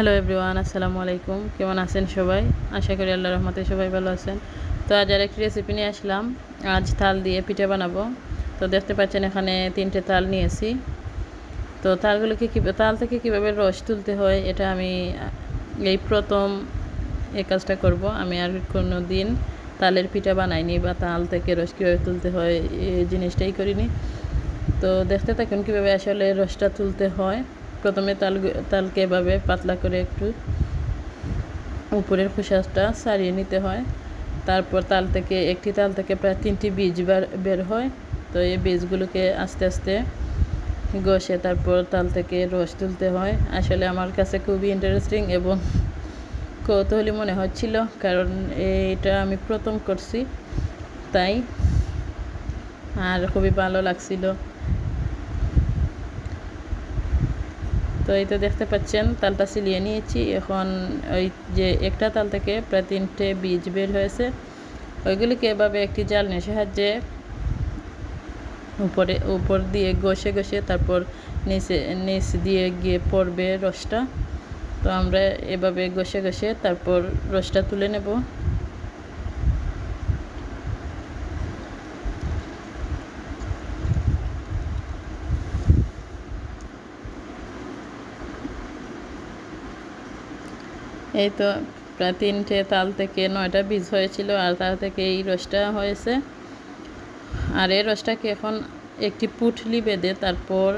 Hello everyone আসসালামু আলাইকুম। কেমন আছেন সবাই? আশা করি আল্লাহ রহমতে সবাই ভালো আছেন। তো আজ আর একটি রেসিপি নিয়ে আসলাম। আজ তাল দিয়ে পিঠে বানাবো। তো দেখতে পাচ্ছেন এখানে তিনটে তাল নিয়েছি। তো তালগুলোকে কী তাল থেকে কীভাবে রস তুলতে হয়, এটা আমি এই প্রথম এই কাজটা করব। আমি আর কোনো দিন তালের পিঠা বানাইনি বা তাল থেকে রস কীভাবে তুলতে হয়, এই জিনিসটাই করিনি। তো দেখতে থাকুন কীভাবে আসলে রসটা তুলতে হয়। প্রথমে তাল তালকে এভাবে পাতলা করে একটু উপরের খোসাটা সারিয়ে নিতে হয়। তারপর তাল থেকে, একটি তাল থেকে প্রায় তিনটি বীজ বের হয়। তো এই বীজগুলোকে আস্তে আস্তে ঘষে তারপর তাল থেকে রস তুলতে হয়। আসলে আমার কাছে খুবই ইন্টারেস্টিং এবং কৌতূহলী মনে হচ্ছিল, কারণ এটা আমি প্রথম করছি, তাই আর খুবই ভালো লাগছিল। তো এই তো দেখতে পাচ্ছেন, তালটা সিলিয়ে নিয়েছি। এখন ওই যে একটা তাল থেকে প্রায় তিনটে বীজ বের হয়েছে। ওইগুলিকে এভাবে একটি জালনের সাহায্যে উপরে, উপর দিয়ে ঘষে ঘষে তারপর নিচে, নিচ দিয়ে গিয়ে পড়বে রসটা। তো আমরা এভাবে ঘষে ঘষে তারপর রসটা তুলে নেব। এই তো প্রায় তিনটে তাল থেকে নয়টা বীজ হয়েছিল আর তার থেকে এই রসটা হয়েছে। আর এই রসটাকে এখন একটি পুটলি বেঁধে তারপর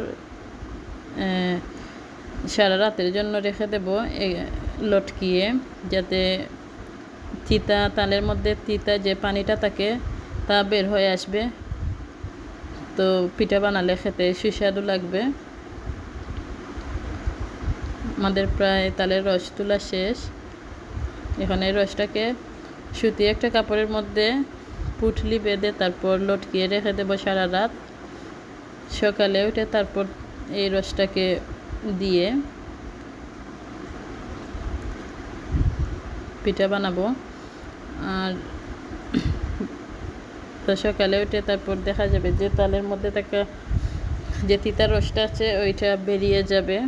সারা রাতের জন্য রেখে দেব লটকিয়ে, যাতে তিতা তালের মধ্যে তিতা যে পানিটা থাকে তা বের হয়ে আসবে। তো পিঠা বানালে খেতে সুস্বাদু লাগবে। আমাদের প্রায় তালের রস তোলা শেষ। এখানে রসটাকে সুতি একটা কাপড়ের মধ্যে পুটলি বেঁধে তারপর লটকিয়ে রেখে দেবো সারা রাত। সকালে উঠে তারপর এই রসটাকে দিয়ে পিঠা বানাবো। আর তো সকালে উঠে তারপর দেখা যাবে যে তালের মধ্যে থাকা যে তিতার রসটা আছে, ওইটা বেরিয়ে যাবে।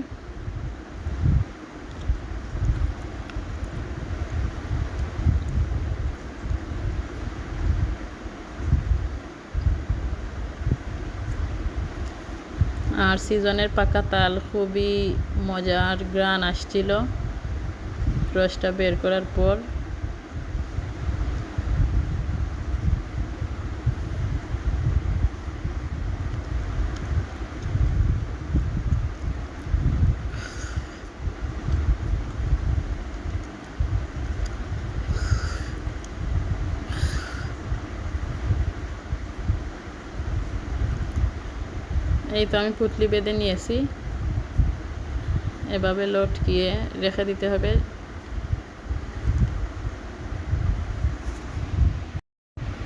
আর সিজনের পাকা তাল খুবই মজার গ্রান আসছিল। রসটা বের করার পর এই তো আমি পুটলি বেঁধে নিয়েছি। এভাবে লটকিয়ে রেখে দিতে হবে।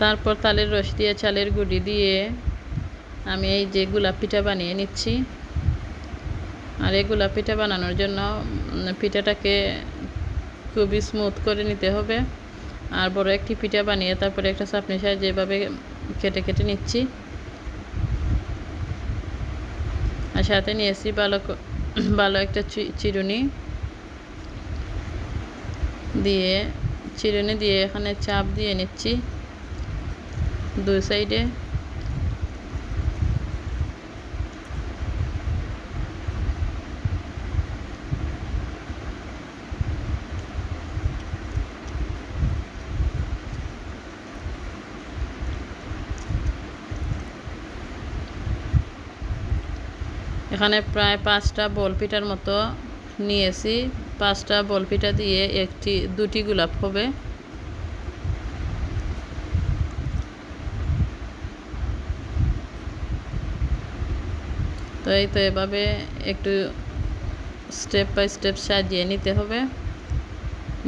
তারপর তালের রস দিয়ে চালের গুঁড়ি দিয়ে আমি এই যে গোলাপ পিঠা বানিয়ে নিচ্ছি। আর এই গোলাপ পিঠা বানানোর জন্য পিঠাটাকে খুবই স্মুথ করে নিতে হবে। আর বড় একটি পিঠা বানিয়ে তারপরে একটা চাপনি সাহায্যে এভাবে কেটে কেটে নিচ্ছি। আর সাথে নিয়েছি ভালো ভালো একটা চিরুনি। দিয়ে চিরুনি দিয়ে এখানে চাপ দিয়ে নিচ্ছি। দুই সাইডে এখানে প্রায় পাঁচটা বলপিটার মতো নিয়েছি। পাঁচটা বলপিটা দিয়ে একটি, দুটি গোলাপ হবে। তো এই তো এভাবে একটু স্টেপ বাই স্টেপ সাজিয়ে নিতে হবে।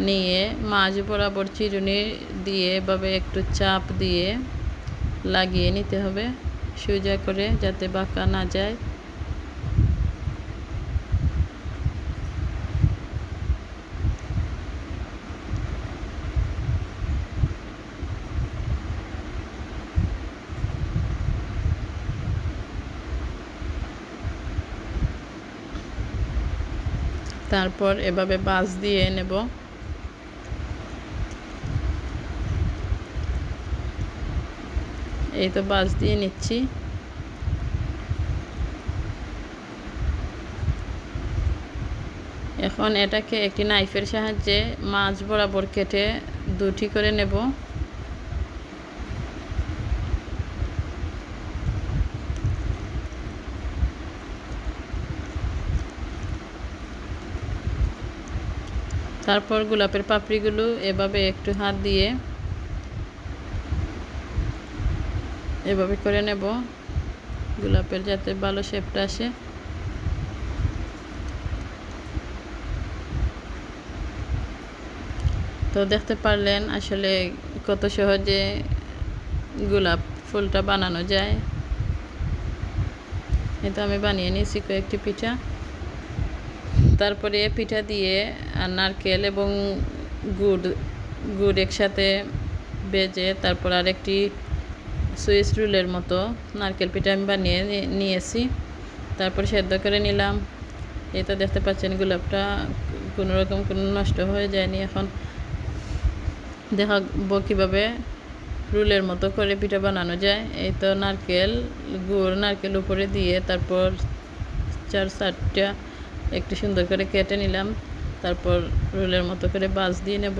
নিয়ে মাঝ বরাবর চিরুনি দিয়ে এভাবে একটু চাপ দিয়ে লাগিয়ে নিতে হবে। সোজা করে যাতে বাঁকা না যায়। তারপর এভাবে বাস দিয়ে নেব। এই তো বাস দিয়ে নিচ্ছি। এখন এটাকে একটি নাইফের সাহায্যে মাছ বরাবর কেটে দুটি করে নেব। তারপর গোলাপের পাপড়িগুলো এভাবে একটু হাত দিয়ে এভাবে করে নেব। গোলাপের যাতে ভালো শেপটা আসে। তো দেখতে পারলেন আসলে কত সহজে গোলাপ ফুলটা বানানো যায়। এটা আমি বানিয়ে নিয়েছি কয়েকটি পিঠা। তারপরে পিঠা দিয়ে আর নারকেল এবং গুড় গুড় একসাথে বেজে তারপর আরেকটি সুইস রুলের মতো নারকেল পিঠা আমি বানিয়ে নিয়েছি। তারপর সেদ্ধ করে নিলাম। এই তো দেখতে পাচ্ছেন গোলাপটা কোনো রকম কোনো নষ্ট হয়ে যায়নি। এখন দেখাবো কীভাবে রুলের মতো করে পিঠা বানানো যায়। এই তো নারকেল, গুড়, নারকেল উপরে দিয়ে তারপর চার, চারটা একটু সুন্দর করে কেটে নিলাম তারপর রোলের মতো করে বাস দিয়ে নেব।